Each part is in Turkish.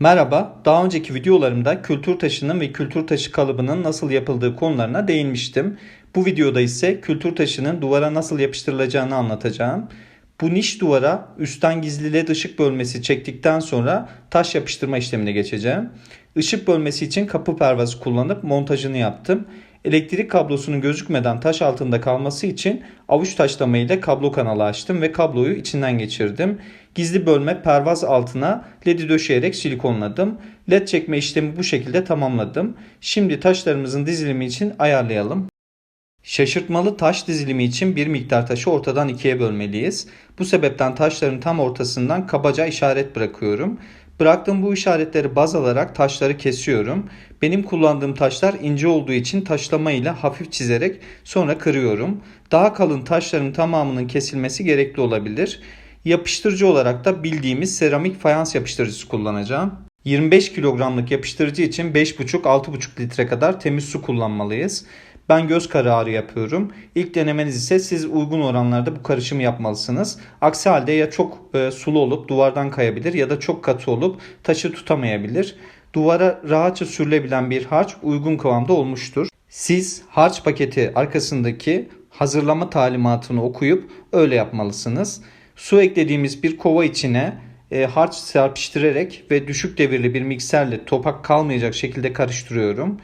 Merhaba, daha önceki videolarımda kültür taşının ve kültür taşı kalıbının nasıl yapıldığı konularına değinmiştim. Bu videoda ise kültür taşının duvara nasıl yapıştırılacağını anlatacağım. Bu niş duvara üstten gizli led ışık bölmesi çektikten sonra taş yapıştırma işlemine geçeceğim. Işık bölmesi için kapı pervazı kullanıp montajını yaptım. Elektrik kablosunun gözükmeden taş altında kalması için avuç taşlama ile kablo kanalı açtım ve kabloyu içinden geçirdim. Gizli bölme pervaz altına ledi döşeyerek silikonladım. Led çekme işlemi bu şekilde tamamladım. Şimdi taşlarımızın dizilimi için ayarlayalım. Şaşırtmalı taş dizilimi için bir miktar taşı ortadan ikiye bölmeliyiz. Bu sebepten taşların tam ortasından kabaca işaret bırakıyorum. Bıraktığım bu işaretleri baz alarak taşları kesiyorum. Benim kullandığım taşlar ince olduğu için taşlama ile hafif çizerek sonra kırıyorum. Daha kalın taşların tamamının kesilmesi gerekli olabilir. Yapıştırıcı olarak da bildiğimiz seramik fayans yapıştırıcısı kullanacağım. 25 kilogramlık yapıştırıcı için 5,5-6,5 litre kadar temiz su kullanmalıyız. Ben göz kararı yapıyorum. İlk denemeniz ise siz uygun oranlarda bu karışımı yapmalısınız. Aksi halde ya çok e, sulu olup duvardan kayabilir ya da çok katı olup taşı tutamayabilir. Duvara rahatça sürülebilen bir harç uygun kıvamda olmuştur. Siz harç paketi arkasındaki hazırlama talimatını okuyup öyle yapmalısınız. Su eklediğimiz bir kova içine e, harç serpiştirerek ve düşük devirli bir mikserle topak kalmayacak şekilde karıştırıyorum.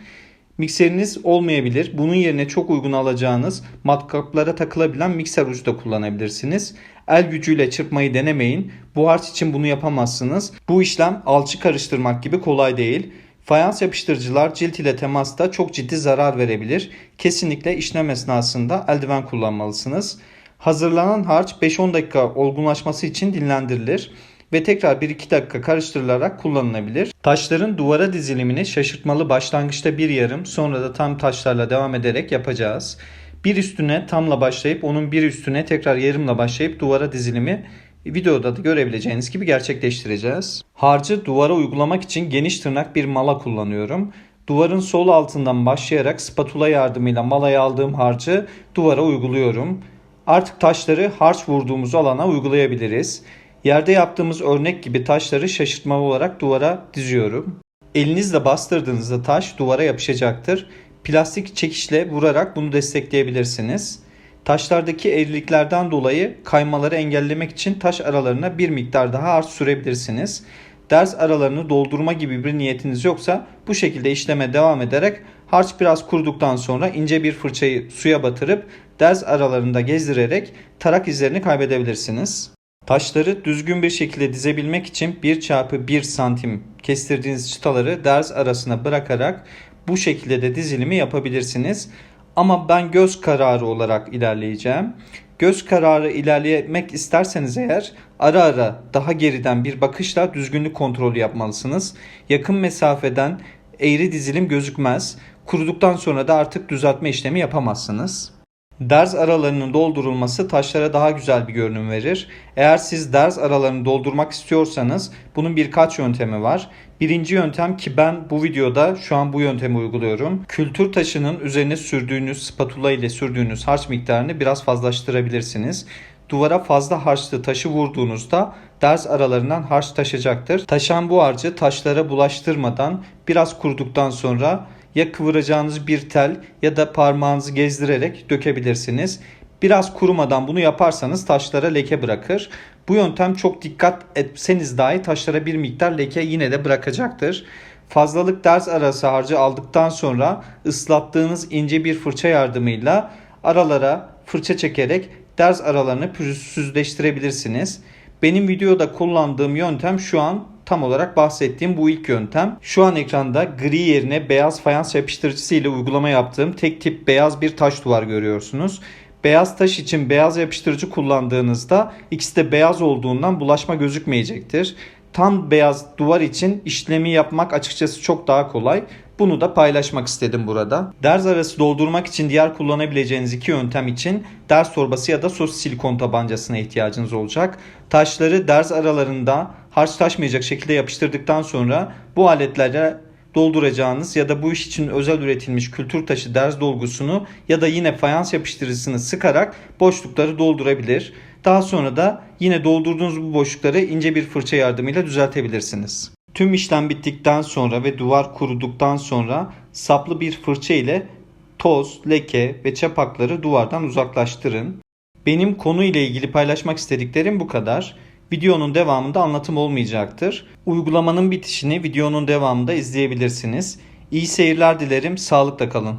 Mikseriniz olmayabilir. Bunun yerine çok uygun alacağınız matkaplara takılabilen mikser ucu da kullanabilirsiniz. El gücüyle çırpmayı denemeyin. Bu harç için bunu yapamazsınız. Bu işlem alçı karıştırmak gibi kolay değil. Fayans yapıştırıcılar cilt ile temasta çok ciddi zarar verebilir. Kesinlikle işlem esnasında eldiven kullanmalısınız. Hazırlanan harç 5-10 dakika olgunlaşması için dinlendirilir ve tekrar 1-2 dakika karıştırılarak kullanılabilir. Taşların duvara dizilimini şaşırtmalı başlangıçta bir yarım sonra da tam taşlarla devam ederek yapacağız. Bir üstüne tamla başlayıp onun bir üstüne tekrar yarımla başlayıp duvara dizilimi videoda da görebileceğiniz gibi gerçekleştireceğiz. Harcı duvara uygulamak için geniş tırnak bir mala kullanıyorum. Duvarın sol altından başlayarak spatula yardımıyla malaya aldığım harcı duvara uyguluyorum. Artık taşları harç vurduğumuz alana uygulayabiliriz. Yerde yaptığımız örnek gibi taşları şaşırtmalı olarak duvara diziyorum. Elinizle bastırdığınızda taş duvara yapışacaktır. Plastik çekişle vurarak bunu destekleyebilirsiniz. Taşlardaki eğriliklerden dolayı kaymaları engellemek için taş aralarına bir miktar daha harç sürebilirsiniz. Ders aralarını doldurma gibi bir niyetiniz yoksa bu şekilde işleme devam ederek harç biraz kuruduktan sonra ince bir fırçayı suya batırıp ders aralarında gezdirerek tarak izlerini kaybedebilirsiniz. Taşları düzgün bir şekilde dizebilmek için 1 çarpı 1 santim kestirdiğiniz çıtaları ders arasına bırakarak bu şekilde de dizilimi yapabilirsiniz. Ama ben göz kararı olarak ilerleyeceğim. Göz kararı ilerlemek isterseniz eğer ara ara daha geriden bir bakışla düzgünlük kontrolü yapmalısınız. Yakın mesafeden eğri dizilim gözükmez. Kuruduktan sonra da artık düzeltme işlemi yapamazsınız. Derz aralarının doldurulması taşlara daha güzel bir görünüm verir. Eğer siz derz aralarını doldurmak istiyorsanız bunun birkaç yöntemi var. Birinci yöntem ki ben bu videoda şu an bu yöntemi uyguluyorum. Kültür taşının üzerine sürdüğünüz spatula ile sürdüğünüz harç miktarını biraz fazlaştırabilirsiniz. Duvara fazla harçlı taşı vurduğunuzda derz aralarından harç taşacaktır. Taşan bu harcı taşlara bulaştırmadan biraz kuruduktan sonra ya kıvıracağınız bir tel ya da parmağınızı gezdirerek dökebilirsiniz. Biraz kurumadan bunu yaparsanız taşlara leke bırakır. Bu yöntem çok dikkat etseniz dahi taşlara bir miktar leke yine de bırakacaktır. Fazlalık ders arası harcı aldıktan sonra ıslattığınız ince bir fırça yardımıyla aralara fırça çekerek ders aralarını pürüzsüzleştirebilirsiniz. Benim videoda kullandığım yöntem şu an tam olarak bahsettiğim bu ilk yöntem. Şu an ekranda gri yerine beyaz fayans yapıştırıcısı ile uygulama yaptığım tek tip beyaz bir taş duvar görüyorsunuz. Beyaz taş için beyaz yapıştırıcı kullandığınızda ikisi de beyaz olduğundan bulaşma gözükmeyecektir. Tam beyaz duvar için işlemi yapmak açıkçası çok daha kolay. Bunu da paylaşmak istedim burada. Ders arası doldurmak için diğer kullanabileceğiniz iki yöntem için ders torbası ya da sos silikon tabancasına ihtiyacınız olacak. Taşları ders aralarında harç taşmayacak şekilde yapıştırdıktan sonra bu aletlere dolduracağınız ya da bu iş için özel üretilmiş kültür taşı ders dolgusunu ya da yine fayans yapıştırıcısını sıkarak boşlukları doldurabilir. Daha sonra da yine doldurduğunuz bu boşlukları ince bir fırça yardımıyla düzeltebilirsiniz. Tüm işlem bittikten sonra ve duvar kuruduktan sonra saplı bir fırça ile toz, leke ve çapakları duvardan uzaklaştırın. Benim konu ile ilgili paylaşmak istediklerim bu kadar. Videonun devamında anlatım olmayacaktır. Uygulamanın bitişini videonun devamında izleyebilirsiniz. İyi seyirler dilerim. Sağlıkla kalın.